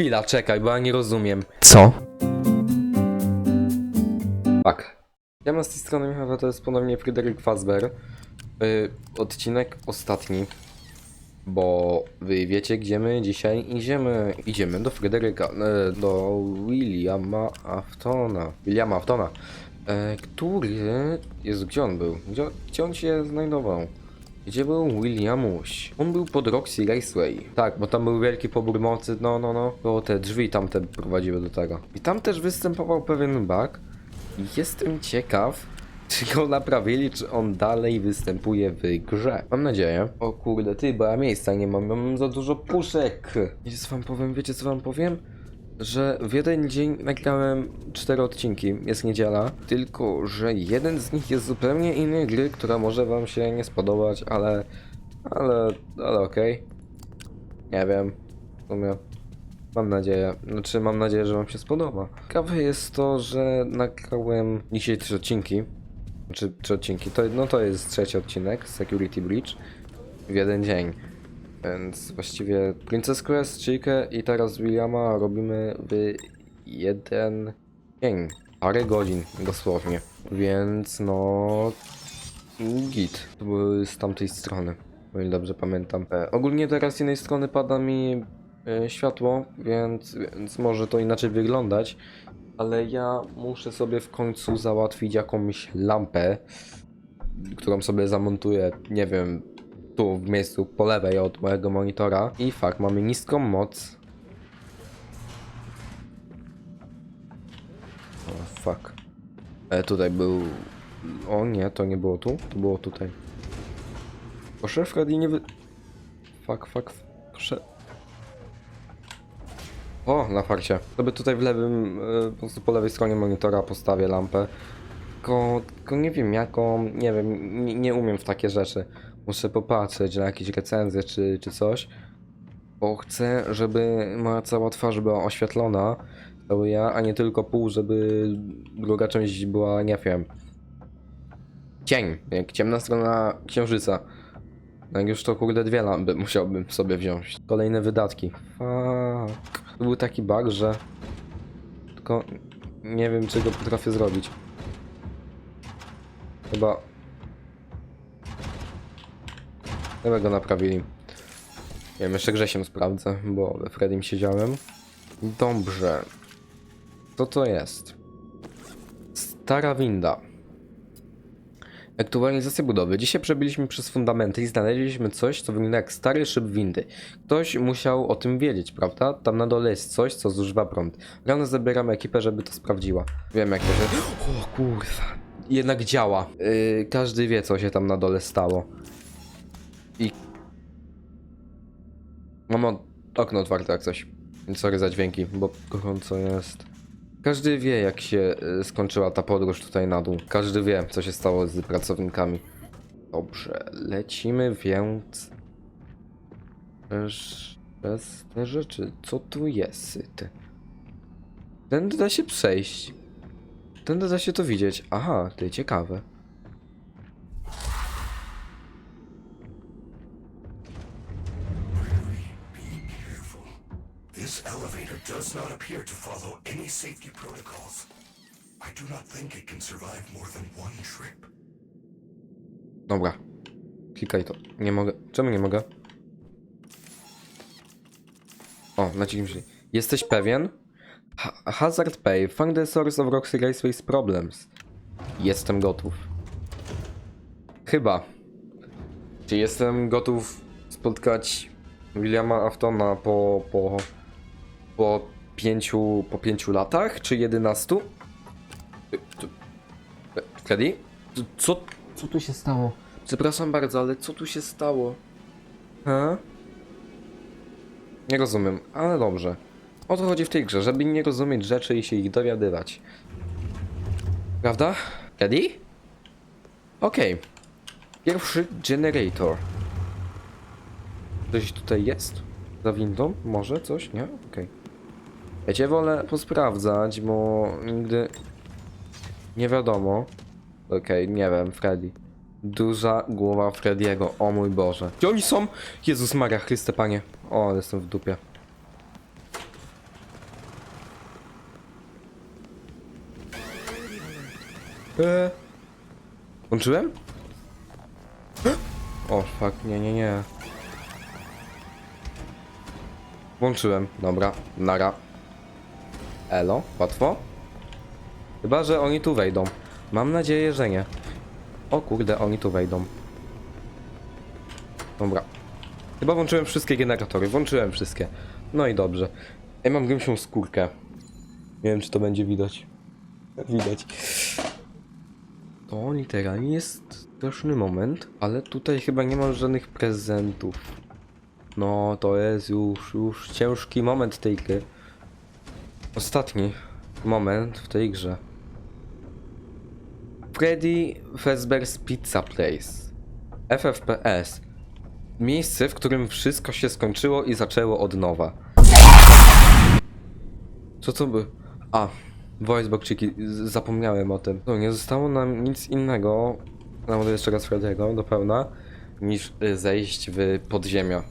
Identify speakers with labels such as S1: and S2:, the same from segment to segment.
S1: chwila, czekaj, bo ja nie rozumiem.
S2: Co?
S1: Tak. Ja mam z tej strony Michał, to jest ponownie Fryderyk Fazber. Yy, odcinek ostatni. Bo wy wiecie, gdzie my dzisiaj idziemy. Idziemy do Fryderyka, e, do Williama Aftona. Williama Aftona, e, który... Jezu, gdzie on był? Gdzie, gdzie on się znajdował? Gdzie był Williamuś? On był pod Roxy Raceway. Tak, bo tam był wielki pobór mocy, no, no, no. Bo te drzwi tamte prowadziły do tego. I tam też występował pewien bug. Jestem ciekaw, czy go naprawili, czy on dalej występuje w grze. Mam nadzieję. O kurde, ty, bo ja miejsca nie mam, mam za dużo puszek. Co wam powiem, wiecie co wam powiem? Że w jeden dzień nagrałem cztery odcinki, jest niedziela, tylko że jeden z nich jest zupełnie innej gry, która może wam się nie spodobać, ale... ale... ale okej. Nie wiem, w sumie... Mam nadzieję, znaczy mam nadzieję, że wam się spodoba. Ciekawe jest to, że nagrałem dzisiaj trzy odcinki. Znaczy trzy odcinki, to, no to jest trzeci odcinek, Security Breach, w jeden dzień. Więc właściwie Princess Quest, Chikę i teraz Williama robimy w jeden dzień. Parę godzin dosłownie. Więc no... Git. To były z tamtej strony, o ile dobrze pamiętam. E, ogólnie teraz z jednej strony pada mi e, światło, więc, więc może to inaczej wyglądać. Ale ja muszę sobie w końcu załatwić jakąś lampę, którą sobie zamontuję, nie wiem, tu w miejscu po lewej od mojego monitora. I fakt, mamy niską moc. O, fuck. E, tutaj był... O nie, to nie było tu, to było tutaj. Proszę Freddy nie wy... Fuck, fuck, proszę... O, na farcie. Sobie tutaj w lewym, e, po prostu po lewej stronie monitora postawię lampę. Tylko, tylko nie wiem jaką, nie wiem, nie, nie umiem w takie rzeczy. Muszę popatrzeć na jakieś recenzje czy, czy coś. Bo chcę, żeby moja cała twarz była oświetlona. Cały ja, a nie tylko pół, żeby druga część była, nie wiem. Cień, jak ciemna strona księżyca. Jak już to kurde dwie lampy musiałbym sobie wziąć. Kolejne wydatki. Fuck. To był taki bug, że... Tylko nie wiem, czy go potrafię zrobić. Chyba... Chyba go naprawili. Wiem, jeszcze Grzesiem sprawdzę, bo we Freddym siedziałem. Dobrze. Co to jest? Stara winda. Aktualizacja budowy. Dzisiaj przebyliśmy przez fundamenty i znaleźliśmy coś, co wygląda jak stary szyb windy. Ktoś musiał o tym wiedzieć, prawda? Tam na dole jest coś, co zużywa prąd. Rano zabieramy ekipę, żeby to sprawdziła. Wiem jak to się... O kurwa. Jednak działa. Yy, każdy wie, co się tam na dole stało. I... Mam okno otwarte jak coś. Sorry za dźwięki, bo gorąco jest. Każdy wie, jak się y, skończyła ta podróż tutaj na dół. Każdy wie, co się stało z pracownikami. Dobrze, lecimy więc. Przez te rzeczy. Co tu jest? Ty? Tędy da się przejść. Tędy da się to widzieć. Aha, ty ciekawe.
S3: Elevator does not appear to follow any safety protocols. I do not think it can survive more than one trip.
S1: Dobra. Klikaj to. Nie mogę. Czemu nie mogę? O, naciśnij się. Jesteś pewien? Ha hazard Pay. Find the source of Roxy Raceway's problems. Jestem gotów. Chyba. Czy jestem gotów spotkać Williama Aftona po, po, po pięciu, po pięciu latach, czy jedenastu? Y, tu- y, Freddy? Co- Co, tu się stało? Przepraszam bardzo, ale co tu się stało? Ha? Nie rozumiem, ale dobrze. O to chodzi w tej grze, żeby nie rozumieć rzeczy i się ich dowiadywać. Prawda? Ready? Okej. Pierwszy generator. Coś tutaj jest? Za windą? Może coś? Nie? Okej. Ja cię wolę posprawdzać, bo nigdy nie wiadomo. Okej, okay, nie wiem, Freddy. Duża głowa Freddyego. o mój Boże. Gdzie oni są? Jezus Maria Chryste, panie. O, jestem w dupie. Eee. Włączyłem? O, fuck, nie, nie, nie. Włączyłem, dobra, nara. Elo, łatwo? Chyba, że oni tu wejdą. Mam nadzieję, że nie. O kurde, oni tu wejdą. Dobra. Chyba włączyłem wszystkie generatory, włączyłem wszystkie. No i dobrze. Ja mam gęsią skórkę. Nie wiem, czy to będzie widać. Widać. To literalnie jest straszny moment, ale tutaj chyba nie ma żadnych prezentów. No, to jest już, już ciężki moment tej gry. Ostatni moment w tej grze. Freddy Fazbear's Pizza Place. FFPS. Miejsce, w którym wszystko się skończyło i zaczęło od nowa. Co to by? A, voiceboxiki, zapomniałem o tym. No, nie zostało nam nic innego, nawet jeszcze raz Frediego, do pełna, niż y, zejść w podziemia.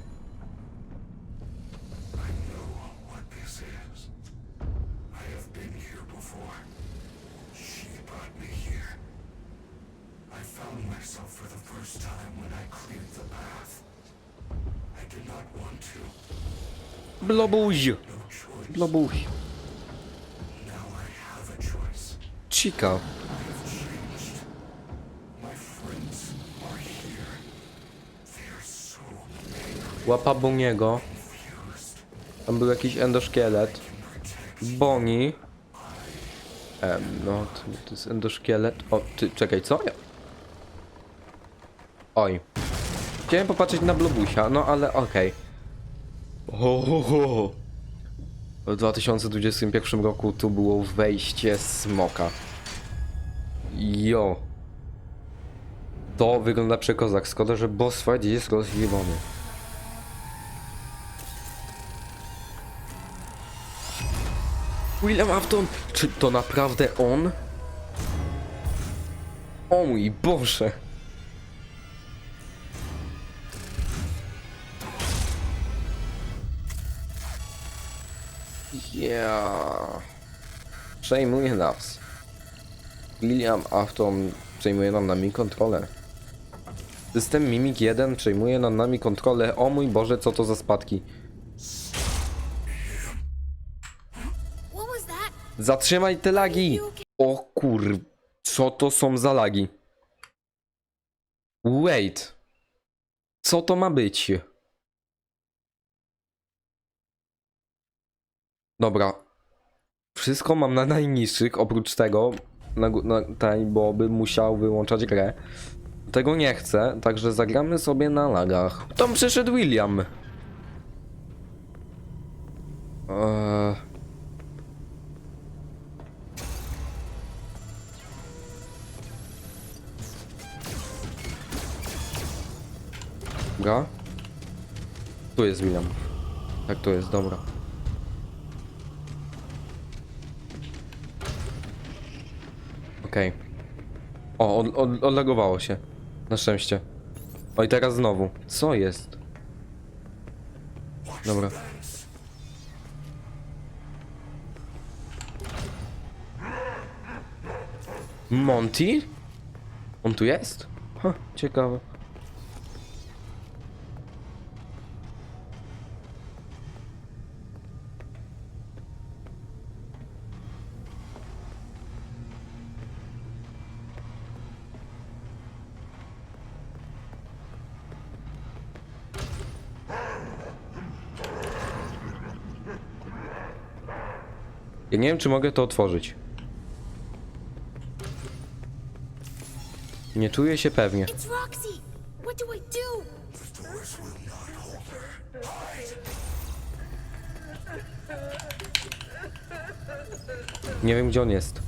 S3: They are so
S1: Łapa Boniego. Tam był jakiś endoszkielet. Boni. Em, no, to, jest endoszkielet. O, ty, czekaj, co? Oj. Chciałem popatrzeć na Blobusia, no ale okej. Ho, ho, ho. W 2021 roku tu było wejście smoka. Jo. To wygląda przekozak. Szkoda, że boss fight jest rozjebany. William Afton! Czy to naprawdę on? O mój Boże! Ja. Przejmuje nas. William Afton przejmuje nad nami kontrolę. System Mimik 1 przejmuje nad nami kontrolę. O mój Boże, co to za spadki. Zatrzymaj te lagi! O kur... Co to są za lagi? Wait. Co to ma być? Dobra. Wszystko mam na najniższych, oprócz tego, na, na bo bym musiał wyłączać grę. Tego nie chcę, także zagramy sobie na lagach. Tam przyszedł William. Eee... Dobra. Tu jest William. Tak, tu jest, dobra. Okej. O, od, od, się. Na szczęście. Oj, teraz znowu. Co jest? Dobra. Monty? On tu jest? Ha, ciekawe. Nie wiem, czy mogę to otworzyć. Nie czuję się pewnie. Nie wiem, gdzie on jest.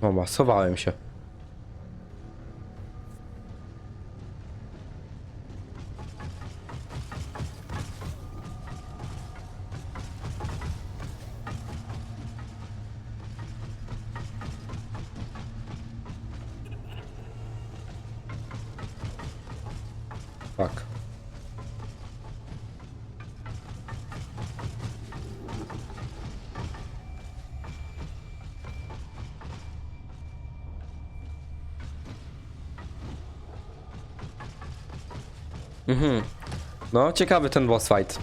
S1: Dobra, schowałem się. Tak. Mhm. No, ciekawy ten boss fight.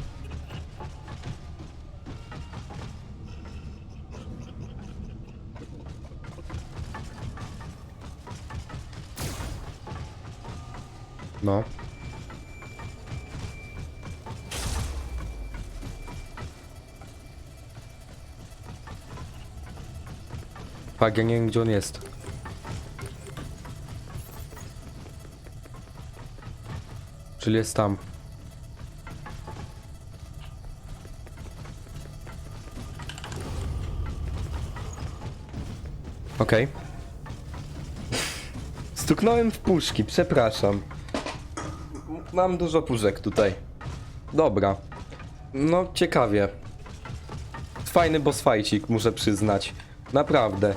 S1: No. Tak, ja nie wiem gdzie on jest. Czyli jest tam. Okej. Stuknąłem w puszki, przepraszam. Mam dużo puszek tutaj. Dobra. No, ciekawie. Fajny boss muszę przyznać. Naprawdę.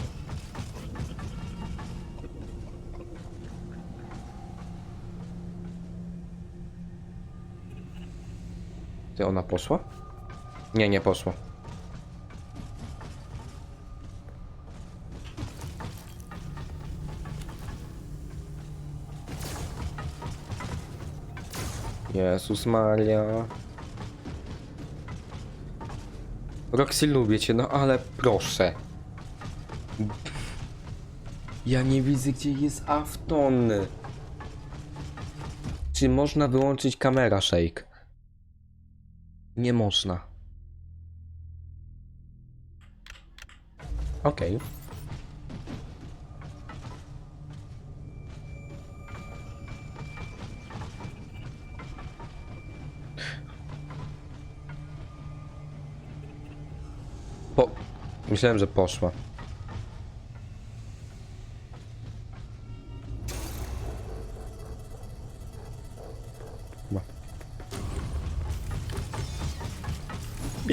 S1: Ona poszła? Nie, nie poszła. Jezus Maria. Roxy lubię cię, no ale proszę. Ja nie widzę gdzie jest Afton. Czy można wyłączyć kamera shake? Nie można. Okej. Po... Myślałem, że poszła.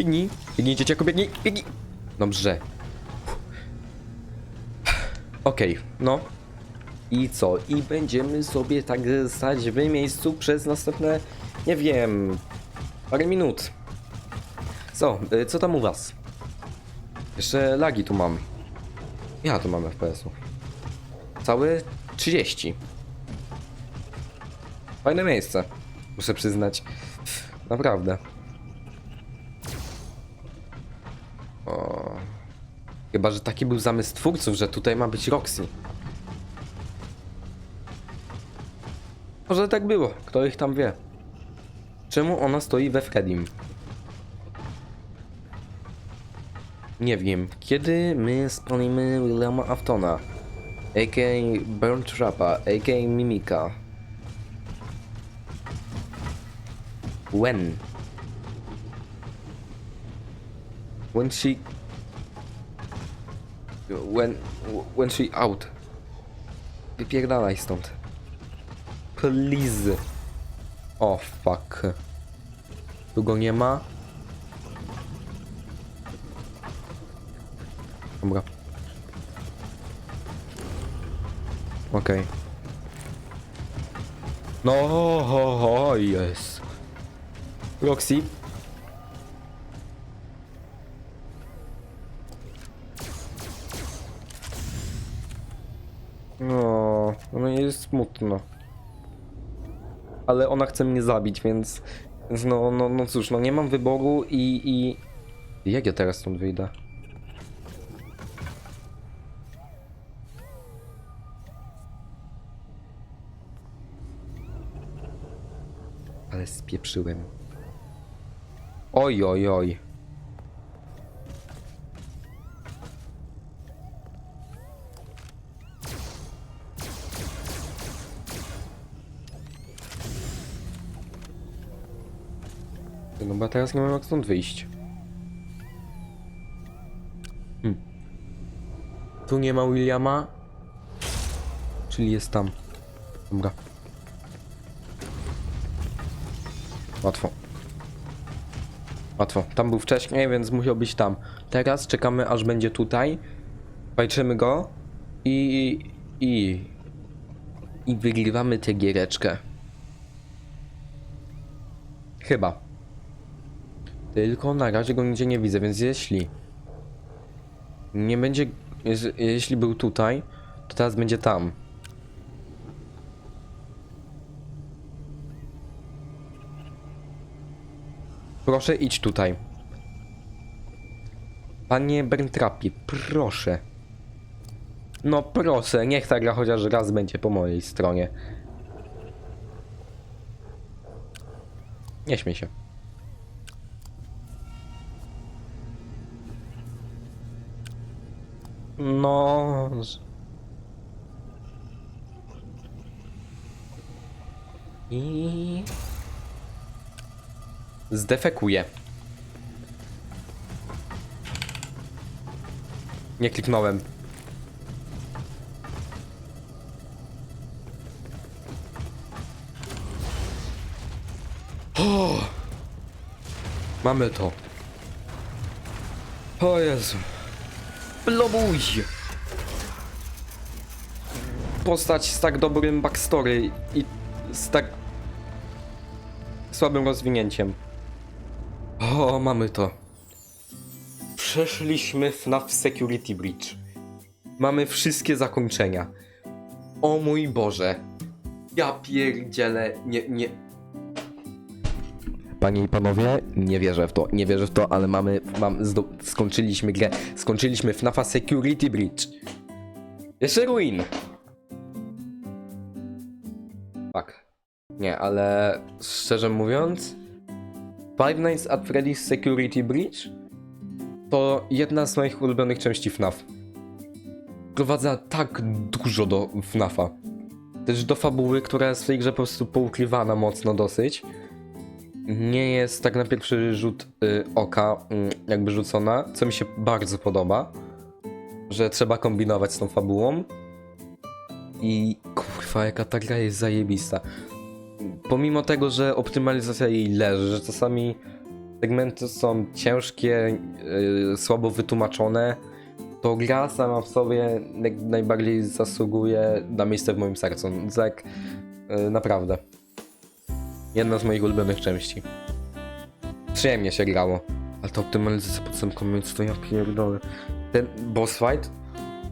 S1: Biegnij, biegnij dzieciaku, biegnij, biegnij. Dobrze. Okej, no. I co? I będziemy sobie tak stać w miejscu przez następne, nie wiem, parę minut. Co? y, Co tam u was? Jeszcze lagi tu mam. Ja tu mam FPS-ów. Całe 30. Fajne miejsce. Muszę przyznać. Naprawdę. Chyba, że taki był zamysł twórców, że tutaj ma być Roxy. Może tak było, kto ich tam wie. Czemu ona stoi we Fredim? Nie wiem, kiedy my spełnimy Williama Aftona, a.k.a. Burn Trappa, a.k.a. Mimika. When? When she... When... When she out. Wypierdalaj stąd. Please. O, oh, fuck. Tu go nie ma. Dobra. Okej. No, ho, ho, jest. Roxy. No, no jest smutno. Ale ona chce mnie zabić, więc... więc No, no, no cóż, no nie mam wyboru i, i... Jak ja teraz stąd wyjdę? Ale spieprzyłem. Oj, oj, oj. No bo teraz nie mam jak stąd wyjść. Hmm. Tu nie ma Williama. Czyli jest tam. Dobra. Łatwo. Łatwo. Tam był wcześniej, więc musiał być tam. Teraz czekamy aż będzie tutaj. Walczymy go i i i wygrywamy tę giereczkę. Chyba. Tylko na razie go nigdzie nie widzę, więc jeśli nie będzie, jeśli był tutaj, to teraz będzie tam. Proszę idź tutaj. Panie Berntrapie, proszę. No proszę, niech ta gra chociaż raz będzie po mojej stronie. Nie śmiej się. No. I. Zdefekuję. Nie kliknąłem. O! Mamy to. O Jezu. Blobuj! Postać z tak dobrym backstory i z tak słabym rozwinięciem. O, mamy to. Przeszliśmy FNAF Security Breach. Mamy wszystkie zakończenia. O mój Boże. Ja pierdzielę. Nie, nie. Panie i panowie, nie wierzę w to, nie wierzę w to, ale mamy, mam, zdo, skończyliśmy grę, skończyliśmy FNAFa Security Breach. Jeszcze Ruin. Tak. Nie, ale szczerze mówiąc, Five Nights at Freddy's Security Breach to jedna z moich ulubionych części FNAF. Wprowadza tak dużo do FNAFa. Też do fabuły, która jest w tej grze po prostu poukrywana mocno dosyć. Nie jest tak na pierwszy rzut y, oka y, jakby rzucona, co mi się bardzo podoba. Że trzeba kombinować z tą fabułą. I kurwa, jaka ta gra jest zajebista. Pomimo tego, że optymalizacja jej leży, że czasami segmenty są ciężkie, yy, słabo wytłumaczone, to gra sama w sobie najbardziej zasługuje na miejsce w moim sercu. Tak, yy, naprawdę. Jedna z moich ulubionych części. Przyjemnie się grało. Ale ta optymalizacja pod samym koniec to ja pierdolę. Ten boss fight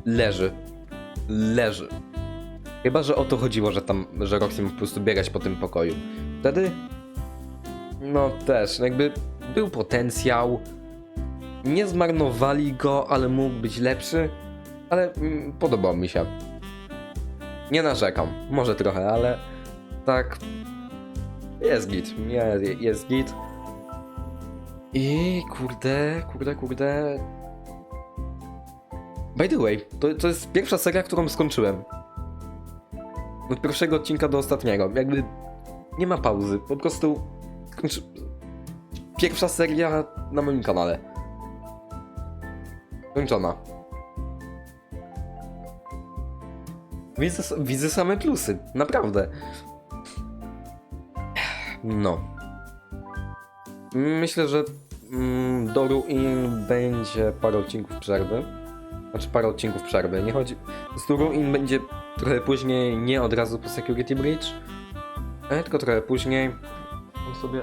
S1: leży. Leży. Chyba, że o to chodziło, że tam, że Roxy mógł po prostu biegać po tym pokoju. Wtedy, no też, jakby był potencjał. Nie zmarnowali go, ale mógł być lepszy. Ale mm, podobał mi się. Nie narzekam, może trochę, ale tak. Jest git, jest, git. I kurde, kurde, kurde. By the way, to, to jest pierwsza seria, którą skończyłem. Od pierwszego odcinka do ostatniego. Jakby nie ma pauzy. Po prostu skończy... pierwsza seria na moim kanale. Kończona. Widzę, widzę same plusy. Naprawdę. No. Myślę, że mm, do Ruin będzie parę odcinków przerwy. Znaczy parę odcinków przerwy. Nie chodzi. Z Ruin będzie trochę później, nie od razu po Security ale tylko trochę później. On sobie.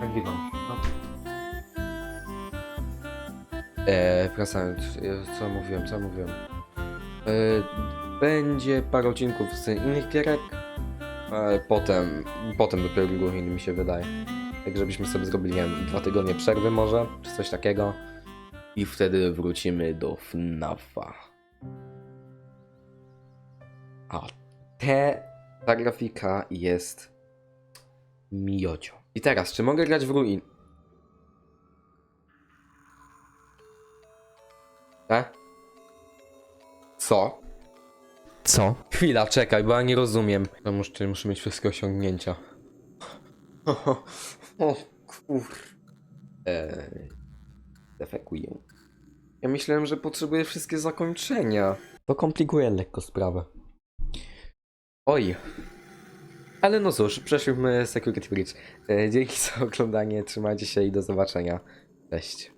S1: Nagrywam. No. Eee, wracając, co mówiłem, co mówiłem. Eee, będzie parę odcinków z innych gierek, a potem, potem dopiero Ruin mi się wydaje. Tak żebyśmy sobie zrobili, nie wiem, dwa tygodnie przerwy może, czy coś takiego. I wtedy wrócimy do FNAFa. A te, ta grafika jest miocio. I teraz, czy mogę grać w Ruin? E? Co? Co? Chwila, czekaj, bo ja nie rozumiem. No muszę, muszę mieć wszystkie osiągnięcia. o kur... Eee... Defekuję. Ja myślałem, że potrzebuję wszystkie zakończenia. To komplikuje lekko sprawę. Oj. Ale no cóż, przeszliśmy Security Breach. E, Dzięki za oglądanie, trzymajcie się i do zobaczenia. Cześć.